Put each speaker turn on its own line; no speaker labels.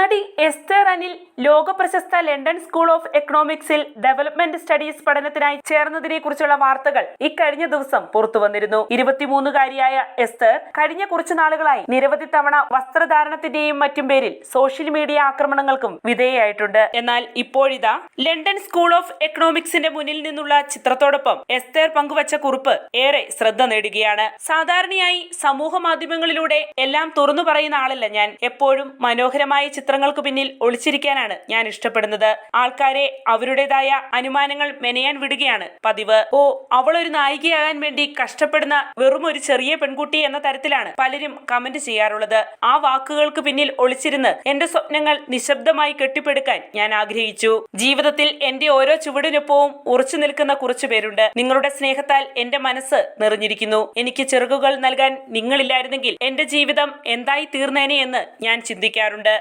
നടി എസ്തർ അനിൽ ലോക പ്രശസ്ത ലണ്ടൻ സ്കൂൾ ഓഫ് എക്കണോമിക്സിൽ ഡെവലപ്മെന്റ് സ്റ്റഡീസ് പഠനത്തിനായി ചേർന്നതിനെ കുറിച്ചുള്ള വാർത്തകൾ ഇക്കഴിഞ്ഞ ദിവസം പുറത്തുവന്നിരുന്നു. ഇരുപത്തിമൂന്നുകാരിയായ എസ്തർ കഴിഞ്ഞ കുറച്ചു നാളുകളായി നിരവധി തവണ വസ്ത്രധാരണത്തിന്റെയും മറ്റും പേരിൽ സോഷ്യൽ മീഡിയ ആക്രമണങ്ങൾക്കും വിധേയയായിട്ടുണ്ട് എന്നാൽ ഇപ്പോഴിതാ ലണ്ടൻ സ്കൂൾ ഓഫ് എക്കണോമിക്സിന്റെ മുന്നിൽ നിന്നുള്ള ചിത്രത്തോടൊപ്പം എസ്തർ പങ്കുവച്ച കുറിപ്പ് ഏറെ ശ്രദ്ധ നേടുകയാണ്. സാധാരണയായി സമൂഹ മാധ്യമങ്ങളിലൂടെ എല്ലാം തുറന്നു പറയുന്ന ആളല്ല ഞാൻ. എപ്പോഴും മനോഹരമായ ചിത്രങ്ങൾക്ക് പിന്നിൽ ഒളിച്ചിരിക്കാനാണ് ഞാൻ ഇഷ്ടപ്പെടുന്നത്. ആൾക്കാരെ അവരുടേതായ അനുമാനങ്ങൾ മെനയാൻ വിടുകയാണ്. പതിവ്. ഓ അവളൊരു നായികയാകാൻ വേണ്ടി കഷ്ടപ്പെടുന്ന വെറും ഒരു ചെറിയ പെൺകുട്ടി എന്ന തരത്തിലാണ് പലരും കമന്റ് ചെയ്യാറുള്ളത്. ആ വാക്കുകൾക്ക് പിന്നിൽ ഒളിച്ചിരുന്ന് എന്റെ സ്വപ്നങ്ങൾ നിശബ്ദമായി കെട്ടിപ്പടുക്കാൻ ഞാൻ ആഗ്രഹിച്ചു. ജീവിതത്തിൽ എന്റെ ഓരോ ചുവടിനൊപ്പവും ഉറച്ചു നിൽക്കുന്ന കുറച്ചു പേരുണ്ട്. നിങ്ങളുടെ സ്നേഹത്താൽ എന്റെ മനസ്സ് നിറഞ്ഞിരിക്കുന്നു. എനിക്ക് ചിറകുകൾ നൽകാൻ നിങ്ങളില്ലായിരുന്നെങ്കിൽ എന്റെ ജീവിതം എന്തായി തീർന്നേനെ എന്ന് ഞാൻ ചിന്തിക്കാറുണ്ട്.